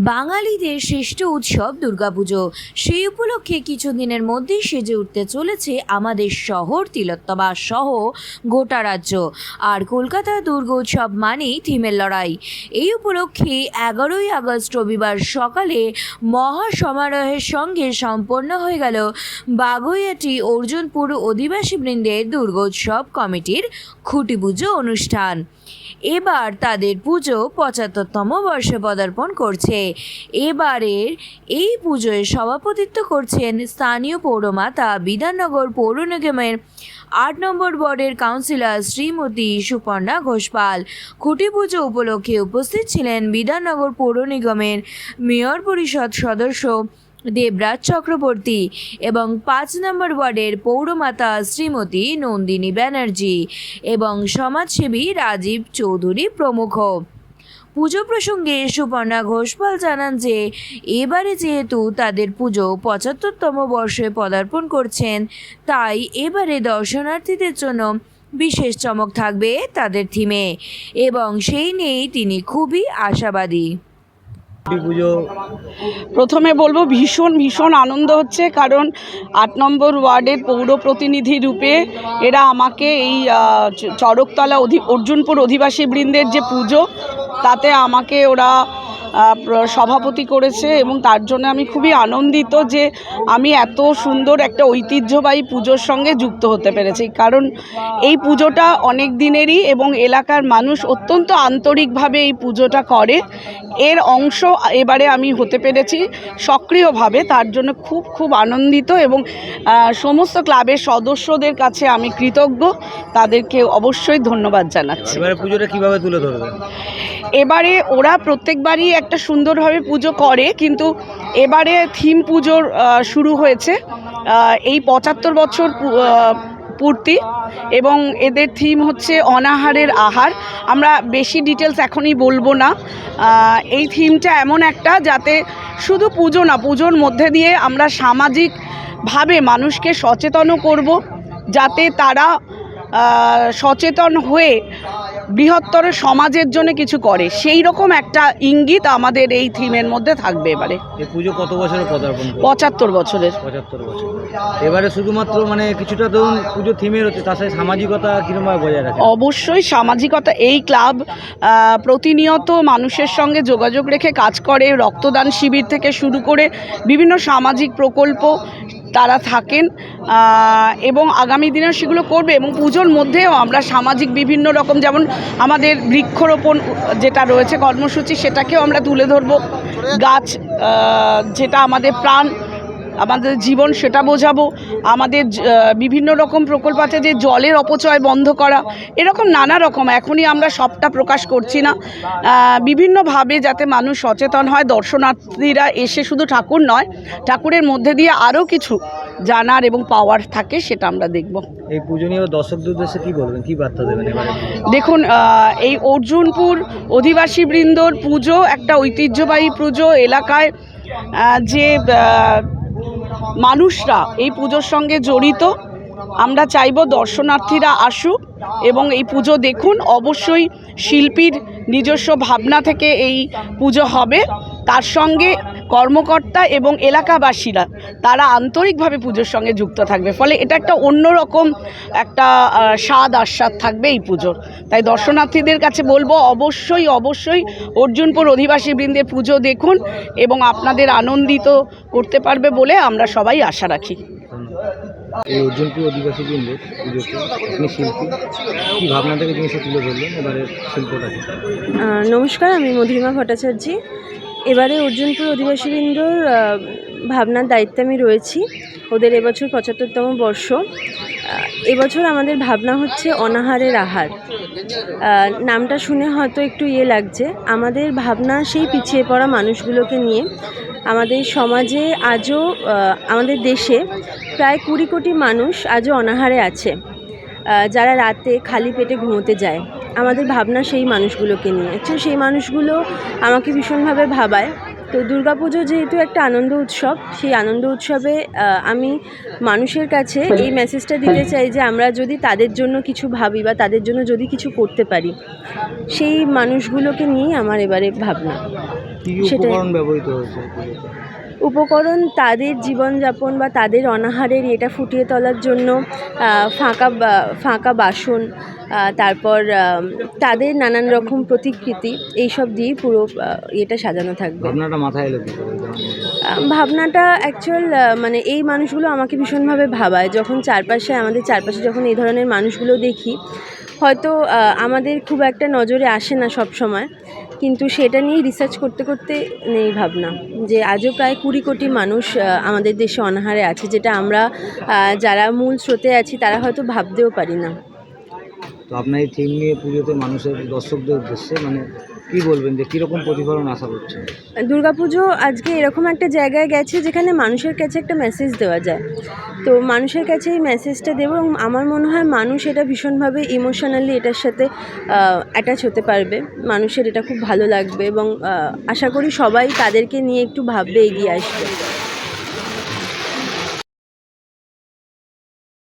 বাঙালিদের শ্রেষ্ঠ উৎসব দুর্গাপুজো। সেই উপলক্ষে কিছুদিনের মধ্যেই সেজে উঠতে চলেছে আমাদের শহর তিলোত্তমা সহ গোটা রাজ্য। আর কলকাতা দুর্গোৎসব মানেই থিমের লড়াই। এই উপলক্ষে এগারোই আগস্ট রবিবার সকালে মহা সমারোহের সঙ্গে সম্পন্ন হয়ে গেল বাগুইয়াটি অর্জুনপুর অধিবাসী বৃন্দের দুর্গোৎসব কমিটির খুঁটি পুজো অনুষ্ঠান। এবার তাদের পুজো পঁচাত্তরতম বর্ষে পদার্পণ করছে। এবারের এই পুজোয় সভাপতিত্ব করছেন স্থানীয় পৌরমাতা বিধাননগর পৌর নিগমের আট নম্বর ওয়ার্ডের কাউন্সিলর শ্রীমতী সুপর্ণা ঘোষপাল। খুঁটি পুজো উপলক্ষে উপস্থিত ছিলেন বিধাননগর পৌর নিগমের মেয়র পরিষদ সদস্য দেবরাজ চক্রবর্তী এবং পাঁচ নম্বর ওয়ার্ডের পৌরমাতা শ্রীমতী নন্দিনী ব্যানার্জি এবং সমাজসেবী রাজীব চৌধুরী প্রমুখ। পুজো প্রসঙ্গে সুপর্ণা ঘোষপাল জানান যে, এবারে যেহেতু তাদের পুজো পঁচাত্তরতম বর্ষে পদার্পণ করছেন, তাই এবারে দর্শনার্থীদের জন্য বিশেষ চমক থাকবে তাদের থিমে এবং সেই নিয়েই তিনি খুবই আশাবাদী। পুজো, প্রথমে বলব ভীষণ ভীষণ আনন্দ হচ্ছে কারণ আট নম্বর ওয়ার্ডের পৌর প্রতিনিধি রূপে এরা আমাকে এই চড়কতলা অর্জুনপুর অধিবাসী বৃন্দের যে পুজো তাতে আমাকে ওরা সভাপতি করেছে এবং তার জন্য আমি খুবই আনন্দিত যে আমি এত সুন্দর একটা ঐতিহ্যবাহী পুজোর সঙ্গে যুক্ত হতে পেরেছি। কারণ এই পুজোটা অনেক দিনেরই এবং এলাকার মানুষ অত্যন্ত আন্তরিকভাবে এই পুজোটা করে। এর অংশ এবারে আমি হতে পেরেছি সক্রিয়ভাবে, তার জন্য খুব খুব আনন্দিত এবং সমস্ত ক্লাবের সদস্যদের কাছে আমি কৃতজ্ঞ। তাদেরকে অবশ্যই ধন্যবাদ জানাচ্ছি। পুজোটা কীভাবে তুলে ধরবে? এবারে ওরা প্রত্যেকবারই একটা সুন্দরভাবে পুজো করে, কিন্তু এবারে থিম পুজোর শুরু হয়েছে এই পঁচাত্তর বছর পূর্তি এবং এদের থিম হচ্ছে অনাহারের আহার। আমরা বেশি ডিটেলস এখনই বলব না। এই থিমটা এমন একটা যাতে শুধু পুজো না, পুজোর মধ্যে দিয়ে আমরা সামাজিকভাবে মানুষকে সচেতনও করব, যাতে তারা সচেতন হয়ে বৃহত্তর সমাজের জন্য কিছু করে। সেই রকম একটা ইঙ্গিত আমাদের এই থিমের মধ্যে থাকবে এবারে। পুজো কত বছরের পদার্পণ পঁচাত্তর বছরের। পঁচাত্তর বছর। এবারে শুধুমাত্র মানে কিছুটা ধরুন পুজো থিমের হচ্ছে তার সাথে সামাজিকতা কিরমভাবে বজায় রাখে? অবশ্যই সামাজিকতা এই ক্লাব প্রতিনিয়ত মানুষের সঙ্গে যোগাযোগ রেখে কাজ করে রক্তদান শিবির থেকে শুরু করে বিভিন্ন সামাজিক প্রকল্প তারা থাকেন এবং আগামী দিনেও সেগুলো করবে এবং পুজোর মধ্যেও আমরা সামাজিক বিভিন্ন রকম যেমন আমাদের বৃক্ষরোপণ যেটা রয়েছে কর্মসূচি সেটাকেও আমরা তুলে ধরব। গাছ যেটা আমাদের প্রাণ আমাদের জীবন সেটা বোঝাবো। আমাদের বিভিন্ন রকম প্রকল্প আছে যে জলের অপচয় বন্ধ করা। এরকম নানা রকম এখনই আমরা সবটা প্রকাশ করছি না। বিভিন্নভাবে যাতে মানুষ সচেতন হয় দর্শনার্থীরা এসে শুধু ঠাকুর নয় ঠাকুরের মধ্যে দিয়ে আরও কিছু জানার এবং পাওয়ার থাকে সেটা আমরা দেখব। এই পুজো নিয়ে দর্শকদের উদ্দেশ্যে কি বলবেন কি বার্তা দেবেন দেখুন এই অর্জুনপুর অধিবাসী বৃন্দর পুজো একটা ঐতিহ্যবাহী পুজো। এলাকায় যে মানুষরা এই পুজোর সঙ্গে জড়িত। আমরা চাইব দর্শনার্থীরা আসুক এবং এই পুজো দেখুন। অবশ্যই শিল্পীর নিজস্ব ভাবনা থেকে এই পুজো হবে। তার সঙ্গে কর্মকর্তা এবং এলাকাবাসীরা তারা আন্তরিকভাবে পুজোর সঙ্গে যুক্ত থাকবে। ফলে এটা একটা অন্যরকম একটা স্বাদ আস্বাদ থাকবে এই পুজোর। তাই দর্শনার্থীদের কাছে বলব অবশ্যই অবশ্যই অর্জুনপুর অধিবাসী বৃন্দের পুজো দেখুন এবং আপনাদের আনন্দিত করতে পারবে বলে আমরা সবাই আশা রাখি। এই অর্জুনপুর অধিবাসী বৃন্দের পুজোতে আপনি শিল্পী কি ভাবনা থেকে জিনিসটা তুলে ধরলেন এবারে শিল্পটাকে? নমস্কার আমি মধুরিমা ভট্টাচার্য। এবারে অর্জুনপুর অধিবাসীবৃন্দর ভাবনার দায়িত্বে আমি রয়েছি ওদের এবছর পঁচাত্তরতম বর্ষ। এবছর আমাদের ভাবনা হচ্ছে অনাহারের আহার। নামটা শুনে হয়তো একটু ইয়ে লাগছে। আমাদের ভাবনা সেই পিছিয়ে পড়া মানুষগুলোকে নিয়ে আমাদের সমাজে আজও আমাদের দেশে প্রায় কুড়ি কোটি মানুষ আজও অনাহারে আছে। যারা রাতে খালি পেটে ঘুমোতে যায়। আমাদের ভাবনা সেই মানুষগুলোকে নিয়ে তো সেই মানুষগুলো আমাকে ভীষণভাবে ভাবায় তো দুর্গাপুজো যেহেতু একটা আনন্দ উৎসব সেই আনন্দ উৎসবে আমি মানুষের কাছে এই মেসেজটা দিতে চাই যে আমরা যদি তাদের জন্য কিছু ভাবি বা তাদের জন্য যদি কিছু করতে পারি সেই মানুষগুলোকে নিয়েই আমার এবারে ভাবনা সেটাই। ব্যবহৃত হয়েছে? উপকরণ তাদের জীবনযাপন বা তাদের অনাহারের এটা ফুটিয়ে তোলার জন্য ফাঁকা ফাঁকা বাসন তারপর তাদের নানান রকম প্রতিকৃতি এইসব দিয়েই পুরো এটা সাজানো থাকবে। ভাবনাটা অ্যাকচুয়াল মানে এই মানুষগুলো আমাকে ভীষণভাবে ভাবায়। যখন চারপাশে আমাদের চারপাশে যখন এই ধরনের মানুষগুলো দেখি হয়তো আমাদের খুব একটা নজরে আসে না সব সময় কিন্তু সেটা নিয়ে রিসার্চ করতে করতে নেই ভাবনা, যে আজও প্রায় কুড়ি কোটি মানুষ আমাদের দেশে অনাহারে আছে, যেটা আমরা যারা মূল স্রোতে আছি, তারা হয়তো ভাবতেও পারি না। তো আপনার এই থিম নিয়ে পুজোতে মানুষের, দর্শকদের উদ্দেশ্যে মানে কি বলবেন যে কীরকম প্রতিফলন আশা করছেন? দুর্গাপুজো আজকে এরকম একটা জায়গায় গেছে যেখানে মানুষের কাছে একটা মেসেজ দেওয়া যায়। তো মানুষের কাছে এই মেসেজটা দেবো এবং আমার মনে হয় মানুষ এটা ভীষণভাবে ইমোশনালি এটার সাথে অ্যাটাচ হতে পারবে। মানুষের এটা খুব ভালো লাগবে এবং আশা করি সবাই তাদেরকে নিয়ে একটু ভাববে এগিয়ে আসবে।